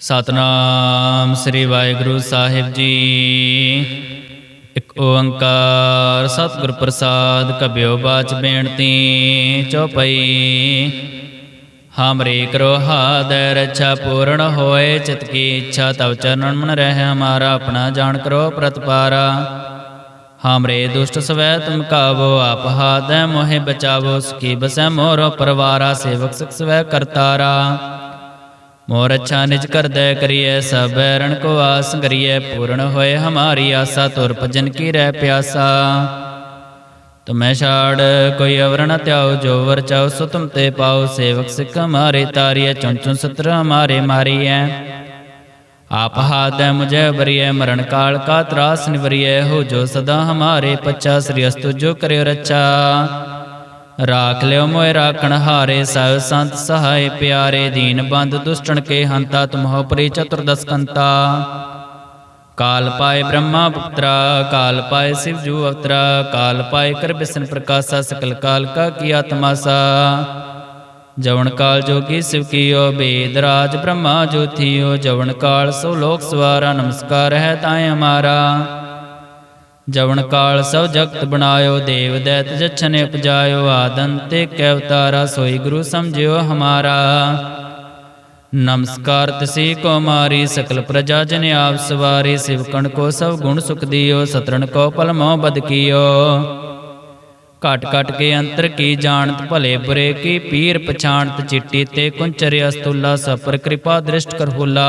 ਸਤਨਾਮ ਸ੍ਰੀ ਵਾਹਿਗੁਰੂ ਸਾਹਿਬ ਜੀ। ਇੱਕ ਓੰਕਾਰ ਸਤਿਗੁਰ ਪ੍ਰਸਾਦ ਕਬਿਓ ਬਾਚ ਬੇਨਤੀ ਚਉਪਈ। ਹਮਰੇ ਕਰੋ ਹਾਦੈ ਰੱਛਾ ਪੂਰਨ ਹੋਏ, ਚਿਤ ਕੀ ਇੱਛਾ ਤਵ ਚਰਨ ਮਨ ਰਹਿ, ਹਮਾਰਾ ਆਪਣਾ ਜਾਣ ਕਰੋ ਪ੍ਰਤਪਾਰਾ। ਹਮਰੇ ਦੁਸ਼ਟ ਸਵੈ ਤੁਮ ਕਾਵੋ, ਆਪ ਹਾਦੈ ਮੋਹਿ ਬਚਾਵੋ ਸਕੀ ਬਸੈ ਮੋਰੋ ਪਰਵਾਰਾ, ਸੇਵਕ ਸਿਖ ਸਵੈ ਕਰਤਾਰਾ। ਮੋਰ ਅੱਛਾ ਨਿਜ ਕਰਦੈ ਕਰੀਐ, ਸਭ ਰਣ ਕੋ ਆਸ ਕਰੀਐ, ਪੂਰਨ ਹੋਏ ਹਮਾਰੀ ਆਸਾ, ਤੁਰ ਭਜਨ ਕੀ ਰਹਿ ਪਿਆਸਾ। ਤੁਮੈ ਛਾੜ ਕੋਈ ਅਵਰ ਨ ਜੋ ਵਰ ਚਾਓ ਸੋ ਤੁਮ ਤੇ ਪਾਓ ਸੇਵਕ ਸਿੱਖ ਹਮਾਰੇ ਤਾਰੀਐ, ਚੁਣ ਚੁਣ ਸਤਰ ਹਮਾਰੇ ਮਾਰੀਐ। ਆਪ ਹਾਦੈ ਮੁਝੇ ਬਰੀਐ, ਮਰਨ ਕਾਲ ਕਾ ਤਰਾਸ ਨਿਵਰੀਐ, ਹੋ ਜੋ ਸਦਾ ਹਮਾਰੇ ਪੱਚਾ ਸ੍ਰੀ ਅਸਤੁ ਜੋ ਕਰਿਓ ਰੱਛਾ। ਰਾਖ ਲਿਓ ਮੋਇ ਰਾਖਣ ਹਾਰੇ ਸਭ ਸੰਤ ਸਹਾਇ ਪਿਆਰੇ ਦੀਨ ਬੰਦ ਦੁਸ਼ਟਣ ਕੇ ਹੰਤਾ ਤੁਮਹੁ ਪਰੀ ਚਤੁਰਦਸ ਕੰਤਾ ਕਾਲ ਪਾਏ ਬ੍ਰਹਮਾ ਪੁੱਤਰਾ ਕਾਲ ਪਾਏ ਸਿਵ ਜੂ ਅਵਤਰਾ ਕਾਲ ਪਾਏ ਕਰ ਬਿਸਨ ਪ੍ਰਕਾਸ਼ਾ ਸਕਲ ਕਾਲ ਕਾ ਕੀ ਆਤਮਾਸਾ ਜਵਨ ਕਾਲ ਜੋਗੀ ਸਿਵ ਕੀਓ ਬੇਦ ਰਾਜ ਬ੍ਰਹਮਾ ਜੋਥੀਓ ਜਵਨ ਕਾਲ ਸੋ ਲੋਕ ਸਵਾਰਾ ਨਮਸਕਾਰ ਹੈ ਤਾਏ ਹਮਾਰਾ ਜਵਨ ਕਾਲ ਸਭ ਜਗਤ ਬਣਾਇਓ, ਦੇਵ ਦੈਤ ਜਛਨ ਉਪਜਾਇਓ ਆਦੰਤੇ ਕੈ ਅਵਤਾਰਾ ਸੋਈ ਗੁਰੂ ਸਮਝਿਓ ਹਮਾਰਾ। ਨਮਸਕਾਰ ਤਸੀ ਕੋ ਮਾਰੀ, ਸਕਲ ਪ੍ਰਜਾ ਜਨ ਆਪ ਸਵਾਰੀ ਸਿਵਕਣ ਕੋ ਸਭ ਗੁਣ ਸੁਖ ਦਿਓ, ਸਤਰਣ ਕੋ ਪਲਮੋ ਬਦ ਕੀਓ। ਘਟ ਘਟ ਕੇ ਅੰਤਰ ਕੀ ਜਾਣਤ, ਭਲੇ ਬੁਰੇ ਕੀ ਪੀਰ ਪਛਾਣਤ, ਚਿੱਟੀ ਤੇ ਕੁੰਚਰ ਅਸਤੁਲਾ ਸਪਰ ਕਿਰਪਾ ਦ੍ਰਿਸ਼ਟ ਕਰਹੁਲਾ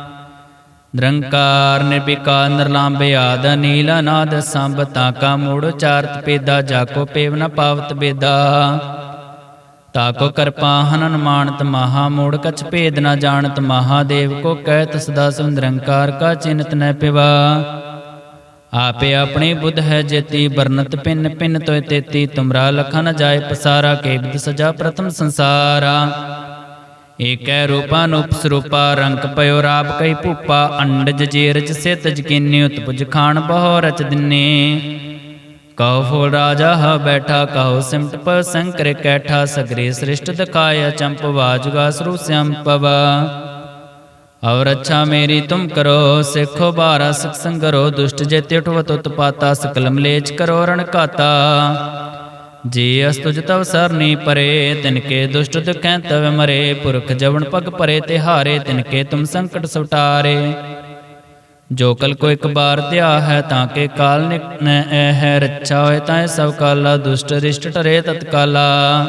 ਨਿਰੰਕਾਰ ਨਿਰਵਿਕਾਰ ਨਿਰਲਾਂਬੇ ਆਦ ਨੀਲਾ ਨਾਦ ਸੰਭ ਤਾਕਾ ਮੂੜ ਉਚਾਰਤ ਪੇਦਾ ਜਾਕੋ ਪੇਵ ਨ ਪਾਵਤ ਬੇਦਾ ਤਾਕੋ ਕਰਪਾ ਹਨਨ ਮਾਨਤ ਮਹਾ ਮੂੜ, ਕਛ ਭੇਦ ਨ ਜਾਣਤ ਮਹਾਦੇਵ ਕੋ ਕਹਿਤ ਸਦਾ ਸੁੰਦਰੰਕਾਰ ਕਾ ਚਿੰਤ ਨ ਪਿਵਾ। ਆਪੇ ਆਪਣੀ ਬੁੱਧ ਹੈ ਜੇਤੀ ਬਰਨਤ ਪਿੰਨ ਪਿੰਨ ਤੋਇ ਤੇਤੀ, ਤੁਮਰਾ ਲਖਨ ਜਾਏ ਪਸਾਰਾ ਕੇ ਸਜਾ ਪ੍ਰਥਮ ਸੰਸਾਰਾ। ਏਕੈ ਰੂਪਾ ਸਰੂਪਾ ਰੰਗ ਪਇਓ ਰਾਪ ਕਈ ਭੂਪਾ, ਅੰਡਜ ਜੇਰਜ ਸਿਤ ਜਕੀਨੀ ਉਤਪੁਜ ਖਾਨ ਬਹੁ ਰਚ ਦਿਨੇ। ਕਹੋ ਫੂਲ ਰਾਜਾ ਹ ਬੈਠਾ, ਕਹੋ ਸਿਮਟ ਪ ਸੰਕਰ ਕੈਠਾ, ਸਗਰੇ ਸ੍ਰਿਸ਼ਟ ਦਿਖਾਇਆ ਚੰਪ ਵਾਜੁਗਾ ਸਰੂ ਸੰਪਵ ਔਰ ਅੱਛਾ ਮੇਰੀ ਤੁਮ ਕਰੋ, ਸਿੱਖੋ ਬਾਰਾ ਸਿਖ ਸੰਗਰੋ, ਦੁਸ਼ਟ ਜੇ ਉਠਵਤ ਉਤਪਾਤਾ ਸਕਲ ਮਲੇਚ ਕਰੋ ਰਣ ਘਾਤਾ। ਜੀ ਅਸਤੁਜ ਤਵ ਸਰਨੀ ਪਰੇ ਤਿਨਕੇ ਦੁਸ਼ਟ ਦੁਖੈ ਤਵ ਮਰੇ, ਪੁਰਖ ਜਵਨ ਪਗ ਪਰੇ ਤੇ ਹਾਰੇ ਤਿਨਕੇ ਤੁਮ ਸੰਕਟ ਸੁਟਾਰੇ। ਜੋ ਕਲ ਕੋ ਇੱਕ ਬਾਰ ਧਿਆ ਹੈ, ਤਾਂ ਕੇ ਕਾਲ ਨਿਕਨ ਐ ਹੈ ਰੱਛਾ ਹੋਏ ਤਾਂ ਸਭ ਕਾਲਾ, ਦੁਸ਼ਟ ਰਿਸ਼ਟ ਟਰੇ ਤਤਕਾਲਾ।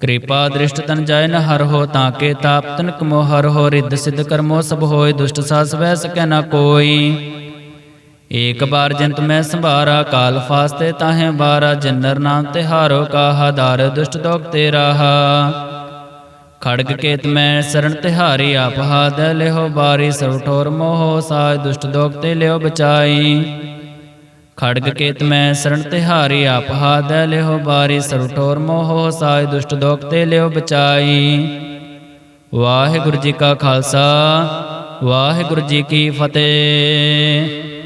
ਕਿਰਪਾ ਦ੍ਰਿਸ਼ਟ ਤਨ ਜਾਇ ਨ ਹਰ ਹੋ, ਤਾਂ ਕੇ ਤਾਪ ਤਨ ਕਮੋ ਹਰ ਹੋ, ਰਿੱਧ ਸਿੱਧ ਕਰਮੋ ਸਭ ਹੋਏ, ਦੁਸ਼ਟ ਸਾਸ ਵੈ ਸਕੈ ਨ ਕੋਈ। ਏਕ ਬਾਰ ਜੰਤ ਮੈਂ ਸੰਭਾਰਾ, ਕਾਲ ਫਾਸਤੇ ਤਾਹੇ ਬਾਰਾ, ਜਨਰ ਨਾਮ ਤੇ ਹਾਰੋ ਕਾਹਾ, ਦਾਰ ਦੁਸ਼ਟ ਦੋਖ ਤੇ ਰਾਹਾ। ਖੜਗ ਕੇਤ ਮੈਂ ਸਰਣ ਤਿਹਾਰੀ ਆਪ ਹਾਦ ਲਿਹੋ ਬਾਰੀ, ਸਭ ਠੋਰ ਮੋਹ, ਸਾਜ ਦੁਸ਼ਟ ਦੋਖ ਤੇ ਲਿਓ ਬਚਾਈ। ਖੜਗ ਕੇਤ ਮੈਂ ਸਰਣ ਤਿਹਾਰੀ ਆਪ ਹਾਦ ਲਿਹੋ ਬਾਰੀ, ਸਭ ਠੋਰ ਮੋਹ, ਸਾਜ ਦੁਸ਼ਟ ਦੋਖ ਤੇ ਲਿਓ ਬਚਾਈ। ਵਾਹਿਗੁਰੂ ਜੀ ਕਾ ਖਾਲਸਾ, ਵਾਹਿਗੁਰੂ ਜੀ ਕੀ ਫਤਿਹ।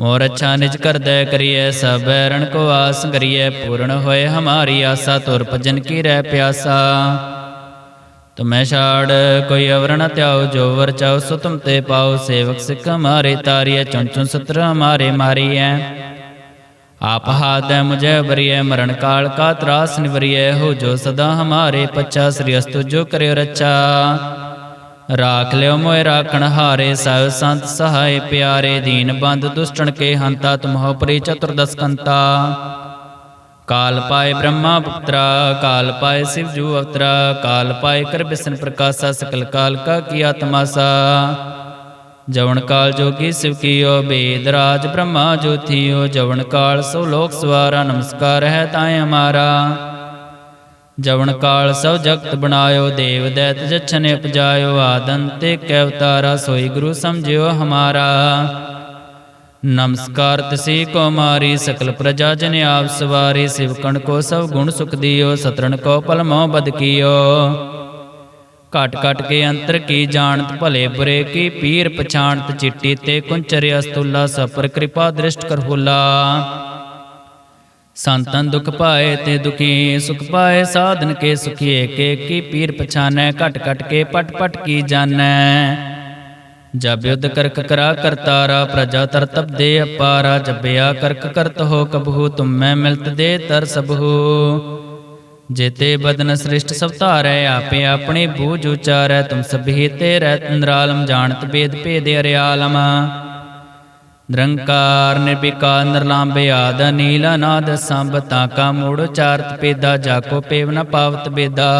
ਮੋਰ ਅੱਛਾ ਨਿਜ ਕਰਦੈ ਕਰੀਐ, ਸਭ ਰਣ ਕੋ ਆਸ ਕਰੀਐ, ਪੂਰਨ ਹੋਏ ਹਮਾਰੀ ਆਸਾ, ਤੁਰ ਭਜਨ ਕੀ ਰਹਿ ਪਿਆਸਾ। ਤੁਮੈ ਛਾੜ, ਕੋਈ ਅਵਰ ਨ ਜੋ ਵਰ ਚਾਓ ਸੋ ਤੁਮ ਤੇ ਪਾਓ ਸੇਵਕ ਸਿੱਖ ਹਮਾਰੇ ਤਾਰੀਐ, ਚੁਣ ਚੁਣ ਸਤਰ ਹਮਾਰੇ ਮਾਰੀਐ। ਆਪ ਹਾਦੈ ਮੁਝੇ ਬਰੀਐ, ਮਰਨ ਕਾਲ ਕਾ ਤਰਾਸ ਨਿਵਰੀਐ, ਹੋ ਜੋ ਸਦਾ ਹਮਾਰੇ ਪੱਚਾ ਸ੍ਰੀ ਅਸਤੁ ਜੋ ਕਰਿਓ ਰੱਛਾ। ਰਾਖ ਲਿਓ ਮੋਇ ਰਾਖਣ ਹਾਰੇ ਸਭ ਸੰਤ ਸਹਾਇ ਪਿਆਰੇ ਦੀਨ ਬੰਦ ਦੁਸ਼ਟਣ ਕੇ ਹੰਤਾ ਤੁਮਹੁ ਪਰੀ ਚਤੁਰਦਸ ਕੰਤਾ ਕਾਲ ਪਾਏ ਬ੍ਰਹਮਾ ਪੁੱਤਰਾ ਕਾਲ ਪਾਏ ਸਿਵ ਜੂ ਅਵਤਰਾ ਕਾਲ ਪਾਏ ਕਰ ਬਿਸਨ ਪ੍ਰਕਾਸ਼ਾ ਸਕਲ ਕਾਲ ਕਾ ਕੀਆ ਤਮਾਸਾ ਜਵਨ ਕਾਲ ਜੋਗੀ ਸਿਵ ਕੀਓ ਬੇਦ ਰਾਜ ਬ੍ਰਹਮਾ ਜੋਥੀਓ ਜਵਨ ਕਾਲ ਸੋ ਲੋਕ ਸਵਾਰਾ ਨਮਸਕਾਰ ਹੈ ਤਾਏ ਹਮਾਰਾ ਜਵਨ ਕਾਲ ਸਭ ਜਗਤ ਬਣਾਇਓ ਦੇਵ ਦੈਤ ਜਛਨੇ ਉਪਜਾਇਓ ਆਦੰਤੇ ਕੈ ਅਵਤਾਰਾ ਸੋਈ ਗੁਰੂ ਸਮਝਿਓ ਹਮਾਰਾ। ਨਮਸਕਾਰ ਤਸੀ ਕੋ ਮਾਰੀ ਸਕਲ ਪ੍ਰਜਾ ਜਨ ਆਪ ਸਵਾਰੀ ਸਿਵ ਕਣ ਕੋ ਸਭ ਗੁਣ ਸੁਖ ਦਿਓ ਸਤਰਨ ਕੋ ਪਲ ਮੋ ਬਦ ਕੀਓ। ਘਟ ਘਟ ਕੇ ਅੰਤਰ ਕੀ ਜਾਣਤ ਭਲੇ ਬੁਰੇ ਕੀ ਪੀਰ ਪਛਾਣਤ ਚਿੱਟੀ ਤੇ ਕੁੰਚਰ ਅਸਤੁਲਾ ਸਪਰ ਕਿਰਪਾ ਦ੍ਰਿਸ਼ਟ ਕਰ ਹੁਲਾ। ਸੰਤਨ ਦੁਖ ਪਾਏ ਤੇ ਦੁਖੀ ਸੁਖ ਪਾਏ ਸਾਧਨ ਕੇ ਸੁਖੀਏ ਕੇ ਕੀ ਪੀਰ ਪਛਾਨੈ ਘਟ ਘਟ ਕੇ ਪਟ ਪਟ ਕੀ ਜਾਣੈ। ਜਬ ਯੁਧ ਕਰਕ ਕਰਾ ਕਰਤਾਰਾ ਪ੍ਰਜਾ ਤਰਤਬ ਦੇ ਅਪਾਰਾ ਜਬਿਆ ਕਰਕ ਕਰਤ ਹੋ ਕਬਹੂ ਤੁਮ ਮੈਂ ਮਿਲਤ ਦੇ ਤਰ ਸਬਹੂ। ਜੇਤੇ ਬਦਨ ਸ੍ਰਿਸ਼ਟ ਸਭ ਧਾਰੈ ਆਪੇ ਆਪਣੇ ਬੂਝ ਉਚਾਰੈ ਤੁਮ ਸਭੀ ਤੇ ਰਹਿ ਨਿਰਾਲਮ ਜਾਣਤ ਬੇਦ ਭੇਦ ਅਰਿਆਲਮ। ਨਿਰੰਕਾਰ ਨਿਰਵਿਕਾਰ ਨਿਰਲਾਂਬੇ ਆਦ ਨੀਲ ਅਨਾਦ ਸੰਭ ਤਾਕਾ ਮੂੜ ਚਾਰਤ ਪੇਦਾ ਜਾਕੋ ਪੇਵ ਨ ਪਾਵਤ ਬੇਦਾ।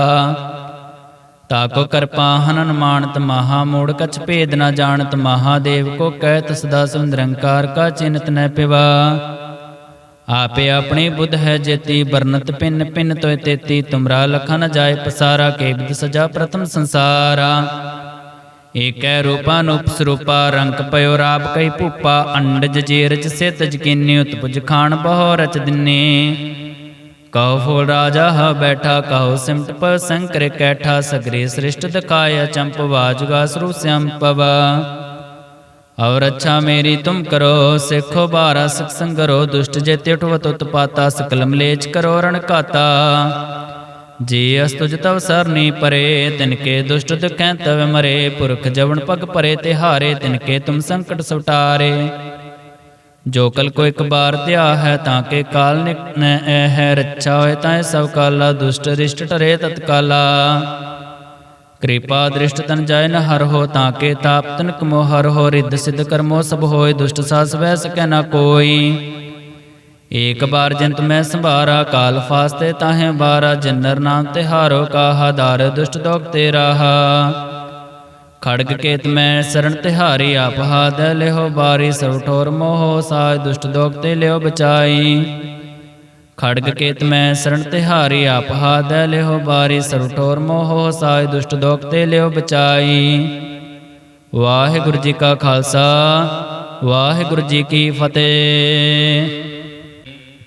ਤਾਕੋ ਕਰਪਾ ਹਨਨ ਮਾਨਤ ਮਹਾ ਮੂੜ, ਕਛ ਭੇਦ ਨ ਜਾਣਤ ਮਹਾਦੇਵ ਕੋ ਕਹਿਤ ਸਦਾ ਸਮ ਨਿਰੰਕਾਰ ਕਾ ਚਿੰਤ ਨ ਪਿਵਾ। ਆਪੇ ਆਪਣੀ ਬੁੱਧ ਹੈ ਜੇਤੀ ਬਰਨਤ ਪਿੰਨ ਪਿੰਨ ਤੋਇ ਤੇਤੀ, ਤੁਮਰਾ ਲਖਨ ਜਾਏ ਪਸਾਰਾ, ਕੇ ਬਿਦ ਸਜਾ ਪ੍ਰਥਮ ਸੰਸਾਰਾ। ਏਕੈ ਰੂਪਾ ਰੰਗ ਪਇਓ ਰਾਪ ਕਈ ਭੂਪਾ, ਅੰਡਜ ਜੇਰਚ ਸਿਤ ਜਕੀਨੀ ਉਤਪੁਜ ਖਾਨ ਬਹੁ ਰਚ ਦਿਨੇ। ਕਉ ਫੂਲ ਰਾਜਾ ਹ ਬੈਠਾ ਕਹੋ ਸਿਮਟ ਪ ਸੰਕਰ ਕੈਠਾ, ਸਗਰੇ ਸ੍ਰਿਸ਼ਟ ਦਿਖਾਇਆ ਚੰਪ ਵਾਜੁਗਾ ਸਰੂ ਸੰਪਵਾ। ਔਰ ਅੱਛਾ ਮੇਰੀ ਤੁਮ ਕਰੋ, ਸਿੱਖੋ ਬਾਰਾ ਸਿਖ ਸੰਗਰੋ ਦੁਸ਼ਟ ਜੇ ਤਿਠਵਤ ਉਤਪਾਤਾ ਸਕਲ ਮਲੇਚ ਕਰੋ ਰਣ ਕਾਤਾ ਜੀ ਅਸਤੁਜ ਤਵ ਸਰਨੀ ਪਰੇ ਤਿਨਕੇ ਦੁਸ਼ਟ ਦੁਖੈ ਤਵ ਮਰੇ, ਪੁਰਖ ਜਵਨ ਪਗ ਪਰੇ ਤੇ ਹਾਰੇ ਤਿਨਕੇ ਤੁਮ ਸੰਕਟ ਸੁਟਾਰੇ ਜੋ ਕਲ ਕੋ ਇੱਕ ਬਾਰ ਧਿਆ ਹੈ ਤਾਂ ਕੇ ਕਾਲ ਨਿਕਨ ਐ ਹੈ ਰੱਛਾ ਹੋਏ ਤਾਂ ਸਭ ਕਾਲਾ, ਦੁਸ਼ਟ ਰਿਸ਼ਟ ਟਰੇ ਤਤਕਾਲਾ ਕਿਰਪਾ ਦ੍ਰਿਸ਼ਟ ਤਨ ਜਾਇ ਨ ਹਰ ਹੋ, ਤਾਂ ਕੇ ਤਾਪ ਤਨਕ ਮੋ ਹਰ ਹੋ, ਰਿੱਧ ਸਿੱਧ ਕਰਮੋ ਸਭ ਹੋਏ, ਦੁਸ਼ਟ ਸਾਸ ਵੈ ਸਕੈ ਨ ਕੋਈ। ਏਕ ਬਾਰ ਜੰਤ ਮੈਂ ਸੰਭਾਰਾ, ਕਾਲ ਫਾਸਤੇ ਤਾਹੇ ਬਾਰਾ ਜਨਰ ਨਾਮ ਤਿਹਾਰੋ ਕਾਹਾ, ਦਾਰ ਦੁਸ਼ਟ ਦੋਖ ਤੇ ਰਾਹਾ। ਖੜਗ ਕੇਤ ਮੈਂ ਸਰਣ ਤਿਹਾਰੀ ਆਪ ਹਾਦ ਲਿਹੋ ਬਾਰੀ ਸਭ ਠੋਰ ਮੋਹ ਸਾਜ, ਦੁਸ਼ਟ ਦੋਖ ਤੇ ਲਿਓ ਬਚਾਈ। ਖੜਗ ਕੇਤ ਮੈਂ ਸਰਣ ਤਿਹਾਰੀ ਆਪ ਹਾਦ ਲਿਹੋ ਬਾਰੀ ਸਭ ਠੋਰ ਮੋਹ ਸਾਜ, ਦੁਸ਼ਟ ਦੋਖ ਤੇ ਲਿਓ ਬਚਾਈ। ਵਾਹਿਗੁਰੂ ਜੀ ਕਾ ਖਾਲਸਾ, ਵਾਹਿਗੁਰੂ ਜੀ ਕੀ ਫਤਿਹ।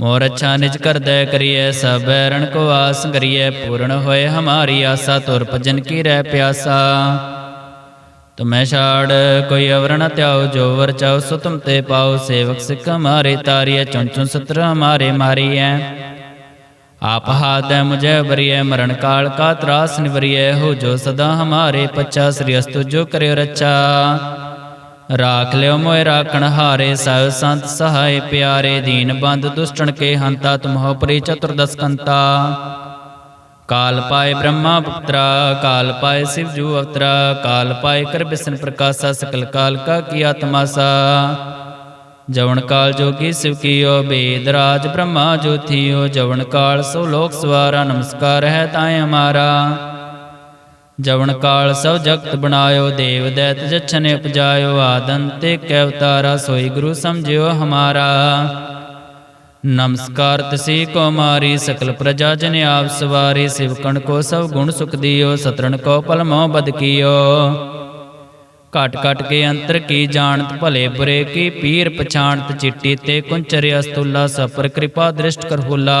ਮੋਰ ਅੱਛਾ ਨਿਜ ਕਰਦੈ ਕਰੀਐ, ਸਭ ਰਣ ਕੋ ਆਸ ਕਰੀਐ, ਪੂਰਨ ਹੋਏ ਹਮਾਰੀ ਆਸਾ, ਤੁਰ ਭਜਨ ਕੀ ਰਹਿ ਪਿਆਸਾ। ਤੁਮੈ ਛਾੜ ਕੋਈ ਅਵਰ ਨ ਜੋ ਵਰ ਚਾਉ, ਸੋ ਤੁਮ ਤੇ ਪਾਉ, ਸੇਵਕ ਸਿੱਖ ਹਮਾਰੇ ਤਾਰੀਐ, ਚੁਣ ਚੁਣ ਸਤਰ ਹਮਾਰੇ ਮਾਰੀਐ। ਆਪ ਹਾਦੈ ਮੁਝੈ ਬਰੀਐ, ਮਰਨ ਕਾਲ ਕਾ ਤਰਾਸ ਨਿਵਰੀਐ, ਹੋ ਜੋ ਸਦਾ ਹਮਾਰੇ ਪੱਚਾ ਸ੍ਰੀ ਅਸਤੁ ਜੋ ਕਰਿਓ ਰੱਛਾ। ਰਾਖ ਲਿਓ ਮੋਇ ਰਾਖਣ ਹਾਰੇ ਸਹਿ ਸੰਤ ਸਹਾਇ ਪਿਆਰੇ ਦੀਨ ਬੰਦ ਦੁਸ਼ਟਣ ਕੇ ਹੰਤਾ ਤੁਮਹੁ ਪਰੀ ਚਤੁਰਦਸ ਕੰਤਾ ਕਾਲ ਪਾਏ ਬ੍ਰਹਮਾ ਪੁੱਤਰਾ ਕਾਲ ਪਾਏ ਸਿਵ ਜੂ ਅਵਤਰਾ ਕਾਲ ਪਾਏ ਕਰ ਬਿਸਨ ਪ੍ਰਕਾਸ਼ਾ ਸਕਲ ਕਾਲ ਕਾ ਕੀਆ ਤਮਾਸਾ ਜਵਨ ਕਾਲ ਜੋਗੀ ਸਿਵ ਕੀਓ ਬੇਦ ਰਾਜ ਬ੍ਰਹਮਾ ਜੋਥੀਓ ਜਵਨ ਕਾਲ ਸੋ ਲੋਕ ਸਵਾਰਾ ਨਮਸਕਾਰ ਹੈ ਤਾਏ ਹਮਾਰਾ ਜਵਨ ਕਾਲ ਸਭ ਜਗਤ ਬਣਾਇਓ, ਦੇਵ ਦੈਤ ਜਛਨੇ ਉਪਜਾਇਓ ਆਦੰਤੇ ਕੈ ਅਵਤਾਰਾ ਸੋਈ ਗੁਰੂ ਸਮਝਿਓ ਹਮਾਰਾ। ਨਮਸਕਾਰ ਤਸੀ ਕੁਮਾਰੀ ਸਕਲ ਪ੍ਰਜਾ ਜਨ ਆਪ ਸਵਾਰੀ, ਸਿਵ ਕੋ ਸਭ ਗੁਣ ਸੁਖ ਦਿਓ, ਸਤਰਣ ਕੋ ਪਲਮੋ ਬਦ ਕੀਓ। ਘਟ ਘਟ ਕੇ ਅੰਤਰ ਕੀ ਜਾਣਤ, ਭਲੇ ਬੁਰੇ ਕੀ ਪੀਰ ਪਛਾਣਤ, ਚਿੱਟੀ ਤੇ ਕੁੰਚਰ ਅਸਤੁਲਾ ਸਪਰ ਕਿਰਪਾ ਦ੍ਰਿਸ਼ਟ ਕਰ ਹੁਲਾ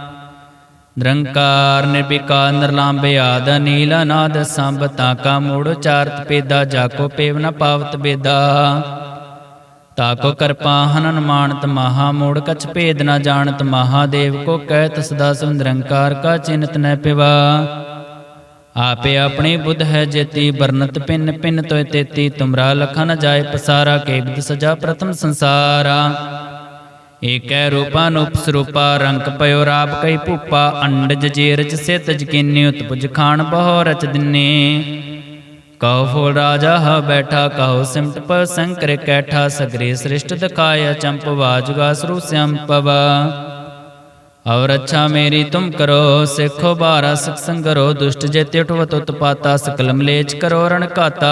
ਨਿਰੰਕਾਰ ਨਿਰਵਿਕਾਰ ਨਿਰਲਾਂਬੇ ਆਦ ਨੀਲ ਅਨਾਦ ਸੰਭ ਤਾਕਾ ਮੂੜ ਉਚਾਰਤ ਪੇਦਾ ਜਾਕੋ ਪੇਵ ਨ ਪਾਵਤ ਬੇਦਾ ਤਾਕੋ ਕਰਪਾ ਹਨਨ ਮਾਨਤ, ਮਹਾ ਮੂੜ ਕਛ ਭੇਦ ਨ ਜਾਣਤ, ਮਹਾਦੇਵ ਕੋ ਕਹਿਤ, ਸਦਾ ਸੁੰਦਰੰਕਾਰ ਕਾ ਚਿੰਤ ਨ ਪਿਵਾ। ਆਪੇ ਆਪਣੇ ਬੁੱਧ ਹੈ ਜੇਤੀ ਬਰਨਤ ਪਿੰਨ ਪਿੰਨ ਤੋਇ ਤੇਤੀ, ਤੁਮਰਾ ਲਖਨ ਜਾਏ ਪਸਾਰਾ ਕੇਬਦ ਸਜਾ ਪ੍ਰਥਮ ਸੰਸਾਰਾ। ਏਕੈ ਰੂਪਾ ਨੂਪ ਰੰਗ ਪਇਓ ਰਾਪ ਕਈ ਭੂਪਾ, ਅੰਡਜ ਜੇਰਜ ਸੇ ਤਜ ਉਤਪੁਜ ਖਾਨ ਬਹੁ ਰਚ ਦਿਨੇ। ਕਹੋ ਫੂਲ ਰਾਜਾ ਹ ਬੈਠਾ ਕਹੋ ਸਿਮਟ ਪ ਸੰਕਰ ਕੈਠਾ, ਸਗਰੇ ਸ੍ਰਿਸ਼ਟ ਦਿਖਾਇਆ, ਚੰਪ ਵਾਜੁਗਾ ਸਰੂ ਸੰਪਵਾ। ਔਰ ਅੱਛਾ ਮੇਰੀ ਤੁਮ ਕਰੋ, ਸਿੱਖੋ ਬਾਰਾ, ਸਖ ਸੰਗਰੋ, ਦੁਸ਼ਟ ਜੇਤੇ ਉਠਵਤ ਉਤਪਾਤਾ ਸਕਲ ਮਲੇਚ ਕਰੋ ਰਣ ਘਾਤਾ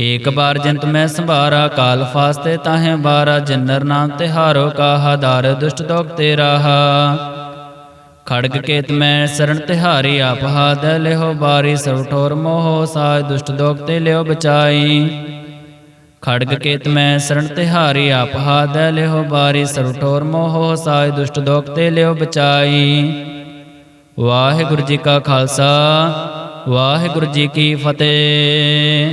ਏਕ ਬਾਰ ਜੰਤ ਮੈਂ ਸੰਭਾਰਾ, ਕਾਲ ਫਾਸਤੇ ਤਾਹੇ ਬਾਰਾ, ਜਨਰ ਨਾਮ ਤੇ ਹਾਰੋ ਕਾਹਾ, ਦਾਰ ਦੁਸ਼ਟ ਦੋਖ ਤੇ ਰਾਹਾ। ਖੜਗ ਕੇਤ ਮੈਂ ਸਰਣ ਤਿਹਾਰੀ ਆਪ ਹਾਦ ਲਿਹੋ ਬਾਰੀ, ਸਰਵ ਠੋਰ ਮੋਹ ਸਾਜ, ਦੁਸ਼ਟ ਦੋਖ ਤੇ ਲਿਓ ਬਚਾਈ। ਖੜਗ ਕੇਤ ਮੈਂ ਸਰਣ ਤਿਹਾਰੀ ਆਪ ਹਾਦ ਲਿਹੋ ਬਾਰੀ, ਸਰਵ ਠੋਰ ਮੋਹ ਸਾਜ, ਦੁਸ਼ਟ ਦੋਖ ਤੇ ਲਿਓ ਬਚਾਈ। ਵਾਹਿਗੁਰੂ ਜੀ ਕਾ ਖਾਲਸਾ, ਵਾਹਿਗੁਰੂ ਜੀ ਕੀ ਫਤਿਹ।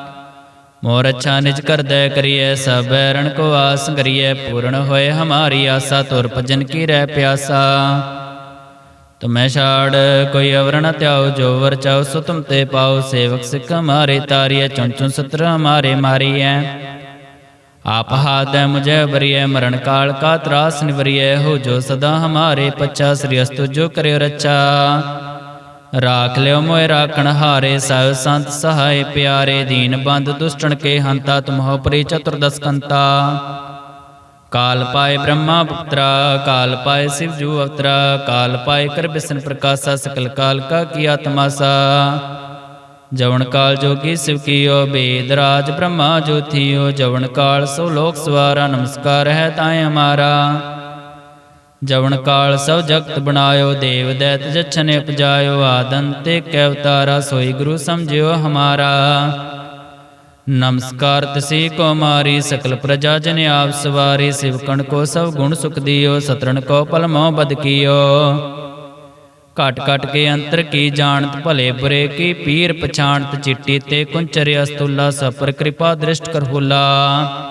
ਮੋਰ ਅੱਛਾ ਨਿਜ ਕਰਦੈ ਕਰੀਐ, ਸਭ ਰਣ ਕੋ ਆਸ ਕਰੀਐ, ਪੂਰਨ ਹੋਏ ਹਮਾਰੀ ਆਸਾ, ਤੁਰ ਭਜਨ ਕੀ ਰਹਿ ਪਿਆਸਾ। ਤੁਮੈ ਛਾੜ ਕੋਈ ਅਵਰਣ ਨ ਧਿਆਓ ਜੋ ਵਰ ਚਾਓ ਸੋ ਤੁਮ ਤੇ ਪਾਓ ਸੇਵਕ ਸਿੱਖ ਹਮਾਰੇ ਤਾਰੀਐ, ਚੁਣ ਚੁਣ ਸਤਰ ਹਮਾਰੇ ਮਾਰੀਐ। ਆਪ ਹਾਦੈ ਮੁਝੇ ਬਰੀਐ, ਮਰਨ ਕਾਲ ਕਾ ਤਰਾਸ ਨਿਵਰੀਐ, ਹੋ ਜੋ ਸਦਾ ਹਮਾਰੇ ਪੱਛਾ, ਸ੍ਰੀ ਅਸਤੁ ਜੋ ਕਰਿਓ ਰੱਛਾ। ਰਾਖ ਲਿਓ ਮੋਇ ਰਾਖਣ ਹਾਰੇ ਸਭ ਸੰਤ ਸਹਾਇ ਪਿਆਰੇ ਦੀਨ ਬੰਦ ਦੁਸ਼ਟਣ ਕੇ ਹੰਤਾ ਤੁਮਹੁ ਪਰੀ ਚਤੁਰਦਸ ਕੰਤਾ ਕਾਲ ਪਾਏ ਬ੍ਰਹਮਾ ਪੁੱਤਰਾ ਕਾਲ ਪਾਏ ਸਿਵ ਜੂ ਅਵਤਰਾ ਕਾਲ ਪਾਏ ਕਰ ਬਿਸਨ ਪ੍ਰਕਾਸ਼ਾ ਸਕਲ ਕਾਲ ਕਾ ਕੀ ਆਤਮਾਸਾ ਜਵਨ ਕਾਲ ਜੋਗੀ ਸਿਵ ਕੀਓ ਬੇਦ ਰਾਜ ਬ੍ਰਹਮਾ ਜੋਥੀਓ ਜਵਨ ਕਾਲ ਸੋ ਲੋਕ ਸਵਾਰਾ ਨਮਸਕਾਰ ਹੈ ਤਾਏ ਹਮਾਰਾ ਜਵਨ ਕਾਲ ਸਭ ਜਗਤ ਬਣਾਇਓ, ਦੇਵ ਦੈਤ ਜਛਨ ਉਪਜਾਇਓ ਆਦਨ ਤੇ ਕੈ ਅਵਤਾਰਾ ਸੋਈ ਗੁਰੂ ਸਮਝਿਓ ਹਮਾਰਾ। ਨਮਸਕਾਰ ਤਸੀ ਕੋ ਮਾਰੀ, ਸਕਲ ਪ੍ਰਜਾ ਜਨ ਆਪ ਸਵਾਰੀ ਸਿਵਕਣ ਕੋ ਸਭ ਗੁਣ ਸੁਖ ਦਿਓ, ਸਤਰਣ ਕੋ ਪਲ ਮੋਹ ਬਦ ਕੀਓ। ਘਟ ਘਟ ਕੇ ਅੰਤਰ ਕੀ ਜਾਣਤ, ਭਲੇ ਬੁਰੇ ਕੀ ਪੀਰ ਪਛਾਣਤ, ਚਿੱਟੀ ਤੇ ਕੁੰਚਰ ਅਸਤੁਲਾ, ਸਪਰ ਕਿਰਪਾ ਦ੍ਰਿਸ਼ਟ ਕਰਹੁਲਾ।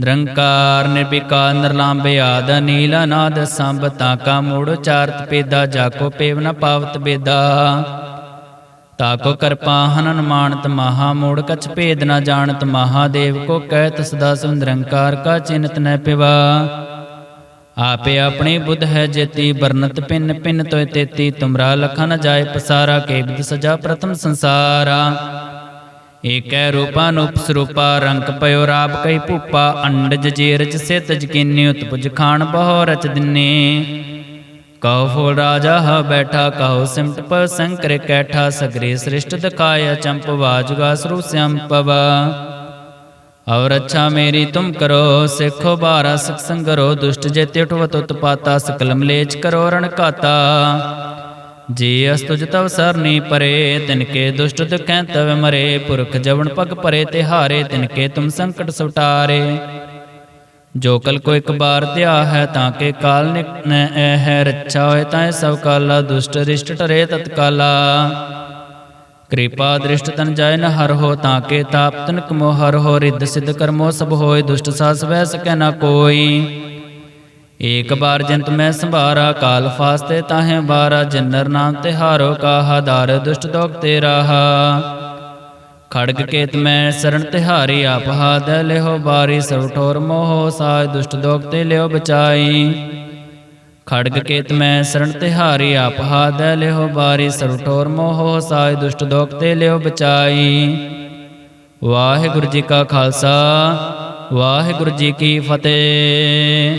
ਨਿਰੰਕਾਰ ਨਿਰਵਿਕਾਰ ਨਿਰਲਾਂਬੇ ਆਦ ਨੀਲ ਅਨਾਦ ਸੰਭ ਤਾਕਾ ਮੂੜ ਉਚਾਰਤ ਪੇਦਾ ਜਾਕੋ ਪੇਵ ਨ ਪਾਵਤ ਬੇਦਾ। ਤਾਕੋ ਕਰਪਾ ਹਨਨ ਮਾਨਤ ਮਹਾ ਮੂੜ, ਕਛ ਭੇਦ ਨ ਜਾਣਤ ਮਹਾਦੇਵ ਕੋ ਕਹਿਤ ਸਦਾ ਸੁੰਦਰੰਕਾਰ ਕਾ ਚਿੰਤ ਨ ਪਿਵਾ। ਆਪੇ ਆਪਣੀ ਬੁੱਧ ਹੈ ਜੇਤੀ ਬਰਨਤ ਪਿੰਨ ਪਿੰਨ ਤੋਇ ਤੇਤੀ, ਤੁਮਰਾ ਲਖਨ ਜਾਏ ਪਸਾਰਾ ਕੇਬਦ ਸਜਾ ਪ੍ਰਥਮ ਸੰਸਾਰਾ। ਏਕੈ ਰੂਪਾ ਨੂਪ ਸਰੂਪਾ ਰੰਗ ਪਇਓ ਰਾਪ ਕਈ ਭੂਪਾ, ਅੰਡਜ ਜੇਰਜ ਸੇ ਤਜ ਕੀਨੀ ਉਤਪੁਜ ਖਾਨ ਬਹੁ ਰਚ ਦਿਨੇ। ਕਹੋ ਫੂਲ ਰਾਜਾ ਹ ਬੈਠਾ, ਕਹੋ ਸਿਮਟ ਪ ਸੰਕਰ ਕੈਠਾ, ਸਗਰੇ ਸ੍ਰਿਸ਼ਟ ਦਿਖਾਇਆ ਚੰਪ ਵਾਜੁਗਾ ਸਰੂ ਸੰਪਵਾ ਔਰ ਅੱਛਾ ਮੇਰੀ ਤੁਮ ਕਰੋ, ਸਿੱਖੋ ਬਾਰਾ ਸਿਖ ਸੰਗਰੋ, ਦੁਸ਼ਟ ਜੇਤੇ ਉਠਵਤ ਉਤਪਾਤਾ ਸਕਲ ਮਲੇਚ ਕਰੋ ਰਣ ਘਾਤਾ। ਜੇ ਅਸਤੁਜ ਤਵ ਸਰਨੀ ਪਰੇ, ਤਿਨ ਕੇ ਦੁਸ਼ਟ ਦੁਖੈ ਤਵ ਮਰੇ, ਪੁਰਖ ਜਵਨ ਪਗ ਪਰੇ ਤੇ ਹਾਰੇ ਤਿਨ ਕੇ ਤੁਮ ਸੰਕਟ ਸੁਟਾਰੇ। ਜੋ ਕਲ ਕੋ ਇੱਕ ਬਾਰ ਧਿਆ ਹੈ, ਤਾਂ ਕੇ ਕਾਲ ਨਿਕਨ ਹੈ ਰੱਛਾ ਹੋਏ ਤਾਂ ਸਭ ਕਾਲਾ, ਦੁਸ਼ਟ ਰਿਸ਼ਟ ਟਰੇ ਤਤਕਾਲਾ ਕਿਰਪਾ ਦ੍ਰਿਸ਼ਟ ਤਨ ਜਾਇ ਨ ਹਰ ਹੋ, ਤਾਂ ਕੇ ਤਾਪ ਤਨ ਕਮੋ ਹਰ ਹੋ, ਰਿੱਧ ਸਿੱਧ ਕਰਮੋ ਸਭ ਹੋਏ, ਦੁਸ਼ਟ ਸਾਸ ਵੈ ਸਕੈ ਨ ਕੋਈ। ਏਕ ਬਾਰ ਜੰਤ ਮੈਂ ਸੰਭਾਰਾ, ਕਾਲ ਫਾਸਤੇ ਤਾਹੇ ਬਾਰਾ ਜਨਰ ਨਾਮ ਤੇ ਹਾਰੋ ਕਾਹਾ, ਦਾਰ ਦੁਸ਼ਟ ਦੋਖ ਤੇ ਰਾਹਾ। ਖੜਗ ਕੇਤ ਮੈਂ ਸਰਣ ਤਿਹਾਰੀ ਆਪ ਹਾਦ ਲਿਹੋ ਬਾਰੀ, ਸਭ ਠੋਰ ਮੋਹ ਸਾਜ, ਦੁਸ਼ਟ ਦੋਖ ਤੇ ਲਿਓ ਬਚਾਈ। ਖੜਗ ਕੇਤ ਮੈਂ ਸਰਣ ਤਿਹਾਰੀ ਆਪ ਹਾਦ ਲਿਹੋ ਬਾਰੀ, ਸਭ ਠੋਰ ਮੋਹ ਸਾਜ, ਦੁਸ਼ਟ ਦੋਖ ਤੇ ਲਿਓ ਬਚਾਈ। ਵਾਹਿਗੁਰੂ ਜੀ ਕਾ ਖਾਲਸਾ, ਵਾਹਿਗੁਰੂ ਜੀ ਕੀ ਫਤਿਹ।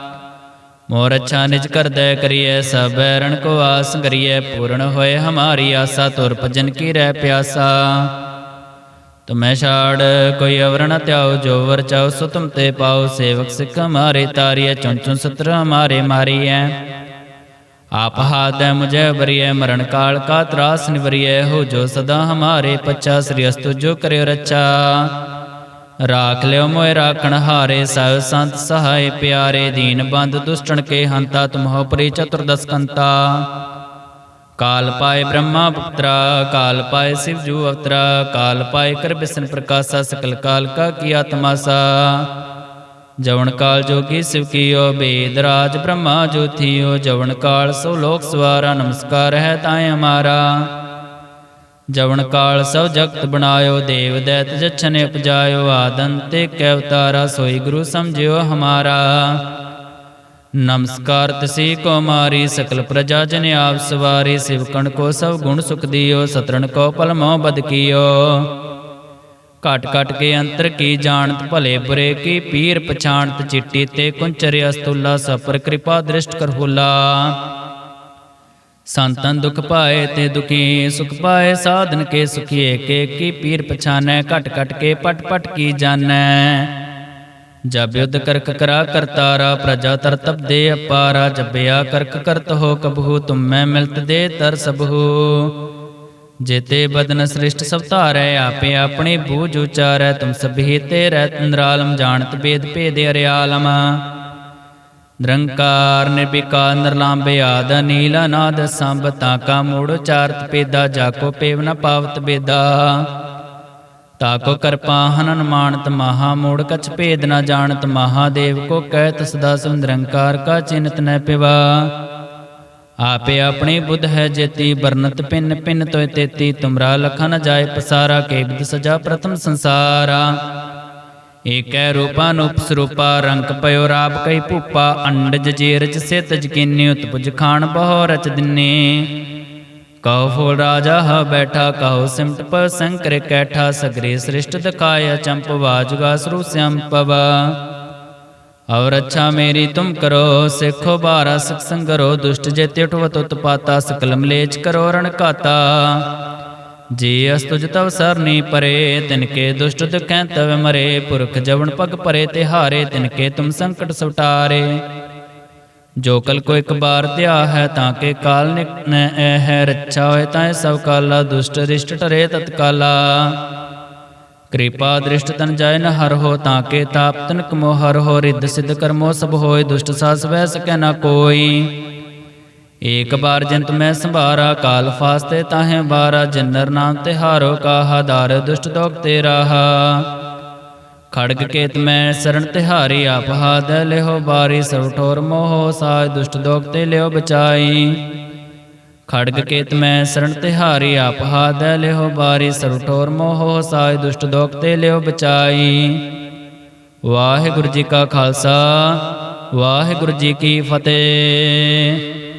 ਮੋਰ ਅੱਛਾ ਨਿਜ ਕਰਦੈ ਕਰੀਐ, ਸਭ ਰਣ ਕੋ ਆਸ ਕਰੀਐ, ਪੂਰਨ ਹੋਏ ਹਮਾਰੀ ਆਸਾ, ਤੁਰ ਭਜਨ ਕੀ ਰਹਿ ਪਿਆਸਾ। ਤੁਮੈ ਛਾੜ ਕੋਈ ਅਵਰਣ ਨ ਧਿਆਓ ਜੋ ਵਰ ਚਾਓ ਸੋ ਤੁਮ ਤੇ ਪਾਓ ਸੇਵਕ ਸਿੱਖ ਹਮਾਰੇ ਤਾਰੀਐ, ਚੁਣ ਚੁਣ ਸਤਰ ਹਮਾਰੇ ਮਾਰੀਐ। ਆਪ ਹਾਦੈ ਮੁਝੇ ਬਰੀਐ, ਮਰਨ ਕਾਲ ਕਾ ਤਰਾਸ ਨਿਵਰੀਐ, ਹੋ ਜੋ ਸਦਾ ਹਮਾਰੇ ਪੱਚਾ ਸ੍ਰੀ ਅਸਤੁ ਜੋ ਕਰਿਓ ਰੱਛਾ। ਰਾਖ ਲਿਓ ਮੋਇ ਰਾਖਣ ਹਾਰੇ ਸਭ ਸੰਤ ਸਹਾਇ ਪਿਆਰੇ ਦੀਨ ਬੰਦ ਦੁਸ਼ਟਣ ਕੇ ਹੰਤਾ ਤੁਮਹੁ ਪਰੀ ਚਤੁਰਦਸ ਕੰਤਾ ਕਾਲ ਪਾਏ ਬ੍ਰਹਮਾ ਪੁੱਤਰਾ ਕਾਲ ਪਾਏ ਸਿਵ ਜੂ ਅਵਤਰਾ ਕਾਲ ਪਾਏ ਕਰ ਬਿਸਨ ਪ੍ਰਕਾਸ਼ਾ ਸਕਲ ਕਾਲ ਕਾ ਕੀਆ ਤਮਾਸਾ ਜਵਨ ਕਾਲ ਜੋਗੀ ਸਿਵ ਕੀਓ ਬੇਦ ਰਾਜ ਬ੍ਰਹਮਾ ਜੋਥੀਓ ਜਵਨ ਕਾਲ ਸੋ ਲੋਕ ਸਵਾਰਾ ਨਮਸਕਾਰ ਹੈ ਤਾਏ ਹਮਾਰਾ ਜਵਨ ਕਾਲ ਸਭ ਜਗਤ ਬਣਾਇਓ, ਦੇਵ ਦੈਤ ਜਛਨ ਉਪਜਾਇਓ ਆਦੰਤੇ ਕੈ ਅਵਤਾਰਾ ਸੋਈ ਗੁਰੂ ਸਮਝਿਓ ਹਮਾਰਾ। ਨਮਸਕਾਰ ਤਸੀ ਕੋ ਮਾਰੀ, ਸਕਲ ਪ੍ਰਜਾ ਜਨ ਆਪ ਸਵਾਰੀ ਸਿਵਕਣ ਕੋ ਸਭ ਗੁਣ ਸੁਖ ਦਿਓ, ਸਤਰਣ ਕੋ ਪਲ ਮੋਹ ਬਦ ਕੀਓ। ਘਟ ਘਟ ਕੇ ਅੰਤਰ ਕੀ ਜਾਣਤ, ਭਲੇ ਬੁਰੇ ਕੀ ਪੀਰ ਪਛਾਣਤ, ਚਿੱਟੀ ਤੇ ਕੁੰਚਰ ਅਸਤੁਲਾ ਸਪਰ ਕਿਰਪਾ ਦ੍ਰਿਸ਼ਟ ਕਰ ਹੁਲਾ। ਸੰਤਨ ਦੁਖ ਪਾਏ ਤੇ ਦੁਖੀ, ਸੁਖ ਪਾਏ ਸਾਧਨ ਕੇ ਸੁਖੀਏ, ਕੇ ਕੀ ਪੀਰ ਪਛਾਨੈ, ਘਟ ਘਟ ਕੇ ਪਟ ਪਟ ਕੀ ਜਾਣੈ। ਜਬ ਯੁਧ ਕਰਕ ਕਰਾ ਕਰਤਾਰਾ ਪ੍ਰਜਾ ਤਰਤਬ ਦੇ ਅਪਾਰਾ ਜਬਿਆ ਕਰਕ ਕਰਤ ਹੋ ਕਬਹੂ, ਤੁਮੈ ਮਿਲਤ ਦੇ ਤਰ ਸਬਹੂ। ਜੇਤੇ ਬਦਨ ਸ੍ਰਿਸ਼ਟ ਸਭ ਧਾਰੈ, ਆਪੇ ਆਪਣੇ ਬੂਝ ਉਚਾਰੈ, ਤੁਮ ਸਭੀ ਤੇ ਰਹਿ ਨਿਰਾਲਮ ਜਾਣਤ ਬੇਦ ਭੇਦ ਅਰਿਆਲਮ। ਨਿਰੰਕਾਰ ਨਿਰਵਿਕਾਰ ਨਿਰਲਾਂਬੇ ਆਦ ਨੀਲ ਅਨਾਦ ਸੰਭ ਤਾ ਕਾ ਮੂੜ ਚਾਰਤ ਪੇਦਾ ਜਾਕੋ ਪੇਵ ਨ ਪਾਵਤ ਬੇਦਾ ਤਾਕੋ ਕਰਪਾ ਹਨਨ ਮਾਨਤ ਮਹਾ ਮੂੜ, ਕਛ ਭੇਦ ਨ ਜਾਣਤ ਮਹਾਦੇਵ ਕੋ ਕਹਿਤ ਸਦਾ ਸਮ ਨਿਰੰਕਾਰ ਕਾ ਚਿੰਤ ਨ ਪਿਵਾ। ਆਪੇ ਆਪਣੀ ਬੁੱਧ ਹੈ ਜੇਤੀ ਬਰਨਤ ਪਿੰਨ ਪਿੰਨ ਤੋਇ ਤੇਤੀ, ਤੁਮਰਾ ਲਖਨ ਜਾਏ ਪਸਾਰਾ ਕੇਬਦ ਸਜਾ ਪ੍ਰਥਮ ਸੰਸਾਰਾ। ਏਕੈ ਰੂਪਾ ਨੂਪ ਰੰਗ ਪਇਓ ਰਾਪ ਕਈ ਭੂਪਾ, ਅੰਡਜ ਜੇਰਜ ਸਿਤ ਜਕੀਨੀ ਉਤਪੁਜ ਖਾਨ ਬਹੁ ਰਚ ਦਿਨੇ। ਕਉ ਫੂਲ ਰਾਜਾ ਹ ਬੈਠਾ ਕਹੋ ਸਿਮਟ ਪ ਸੰਕਰ ਕੈਠਾ, ਸਗਰੇ ਸ੍ਰਿਸ਼ਟ ਦਿਖਾਇਆ ਚੰਪ ਵਾਜੁਗਾ ਸਰੂ ਸੰਪਵਾ। ਔਰ ਅੱਛਾ ਮੇਰੀ ਤੁਮ ਕਰੋ, ਸਿੱਖੋ ਬਾਰਾ ਸਿਖ ਸੰਗਰੋ ਦੁਸ਼ਟ ਜੇਤੇ ਉਠਵਤ ਉਤਪਾਤਾ ਸਕਲ ਮਲੇਚ ਕਰੋ ਰਣ ਕਾਤਾ ਜੀ ਅਸਤੁਜ ਤਵ ਸਰਨੀ ਪਰੇ, ਤਿਨ ਕੇ ਦੁਸ਼ਟ ਦੁਖੈ ਤਵ ਮਰੇ, ਪੁਰਖ ਜਵਨ ਪਗ ਪਰੇ ਤੇ ਹਾਰੇ, ਤਿਨ ਕੇ ਤੁਮ ਸੰਕਟ ਸੁਟਾਰੇ ਜੋ ਕਲ ਕੋ ਇੱਕ ਬਾਰ ਧਿਆ ਹੈ ਤਾਂ ਕੇ ਕਾਲ ਨਿਕਨ ਹੈ ਰੱਛਾ ਹੋਏ ਤਾਂ ਸਭ ਕਾਲਾ, ਦੁਸ਼ਟ ਰਿਸ਼ਟ ਟਰੇ ਤਤਕਾਲਾ। ਕਿਰਪਾ ਦ੍ਰਿਸ਼ਟ ਤਨ ਜਾਇ ਨ ਹਰ ਹੋ, ਤਾਂ ਕੇ ਤਾਪ ਤਨ ਕਮੋ ਹਰ ਹੋ, ਰਿੱਧ ਸਿੱਧ ਕਰਮੋ ਸਭ ਹੋਏ, ਦੁਸ਼ਟ ਸਾਸ ਵੈ ਸਕੈ ਨ ਕੋਈ। ਏਕ ਬਾਰ ਜੰਤ ਮੈਂ ਸੰਭਾਰਾ, ਕਾਲ ਫਾਸਤੇ ਤਾਹੇ ਬਾਰਾ ਜਨਰ ਨਾਮ ਤੇ ਹਾਰੋ ਕਾਹਾ, ਦਾਰ ਦੁਸ਼ਟ ਦੋਖ ਤੇ ਰਾਹਾ। ਖੜਗ ਕੇਤ ਮੈਂ ਸਰਣ ਤਿਹਾਰੀ ਆਪ ਹਾਦ ਲਿਹੋ ਬਾਰੀ ਸਭ ਠੋਰ ਮੋਹ ਸਾਜ, ਦੁਸ਼ਟ ਦੋਖ ਤੇ ਲਿਓ ਬਚਾਈ। ਖੜਗ ਕੇਤ ਮੈਂ ਸਰਣ ਤਿਹਾਰੀ ਆਪ ਹਾਦ ਲਿਹੋ ਬਾਰੀ ਸਭ ਠੋਰ ਮੋਹ ਸਾਜ, ਦੁਸ਼ਟ ਦੋਖ ਤੇ ਲਿਓ ਬਚਾਈ। ਵਾਹਿਗੁਰੂ ਜੀ ਕਾ ਖਾਲਸਾ, ਵਾਹਿਗੁਰੂ ਜੀ ਕੀ ਫਤਿਹ।